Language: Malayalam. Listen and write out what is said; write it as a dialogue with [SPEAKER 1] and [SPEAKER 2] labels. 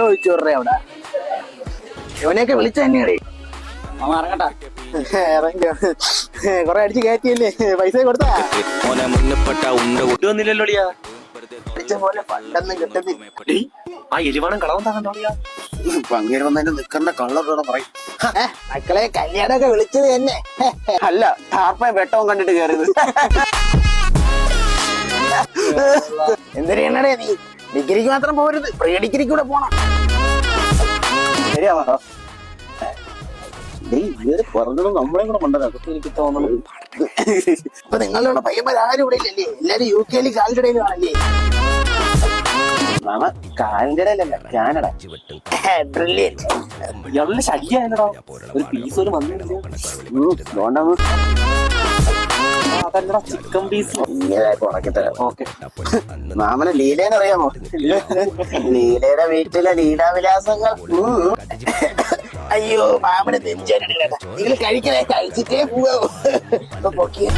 [SPEAKER 1] വെള്ളം ഒഴിച്ചു വിടറേ അവിടെ. ഇവനെയൊക്കെ വിളിച്ച തന്നെയാണ് ഇറങ്ങിയോ കൊറേ അടിച്ച് കയറ്റിയല്ലേ? പൈസ കൊടുത്താ?
[SPEAKER 2] ആ. എലിവാണം കളവൻ
[SPEAKER 3] വന്നതിന്റെ നിക്കറിന്റെ പറയും.
[SPEAKER 1] മക്കളെ കല്യാണമൊക്കെ വിളിച്ചത് തന്നെ
[SPEAKER 3] അല്ല ടാർപ്പയും വെട്ടവും കണ്ടിട്ട് കയറിയത്
[SPEAKER 1] എന്തിനാണേ നീ? ഡിഗ്രിക്ക് മാത്രം പോരുത്. പ്രീ ഡിഗ്രിക്ക് കൂടെ പോണം.
[SPEAKER 3] പറഞ്ഞതും നമ്മളെ കൂടെ മണ്ടനാക്കും എനിക്ക് തോന്നുന്നു
[SPEAKER 1] ഇപ്പൊ നിങ്ങളുടെ പയ്യന്മാർ ആരും ഇവിടെ ഇല്ലല്ലേ? എല്ലാരും യു കെയിൽ കാലിടയിലും ആണല്ലേ
[SPEAKER 3] മാമ കാലിന്റെ ഇടയിലല്ല കാനഡ ഇയാളുടെ ശല്യായല്ലടാ ഒരു പീസ് ഒരു വന്നില്ല അതല്ലടാ ചിക്കൻ പീസ് ഓക്കെ മാമന് ലീലേനെ അറിയാമോ? ലീലയുടെ വീട്ടിലെ ലീലാവിലാസങ്ങൾ.
[SPEAKER 1] അയ്യോ മാമന് നെഞ്ചടില്ല നിങ്ങൾ കഴിക്കണേ കഴിച്ചിട്ടേ പോവാ പൊക്കിയ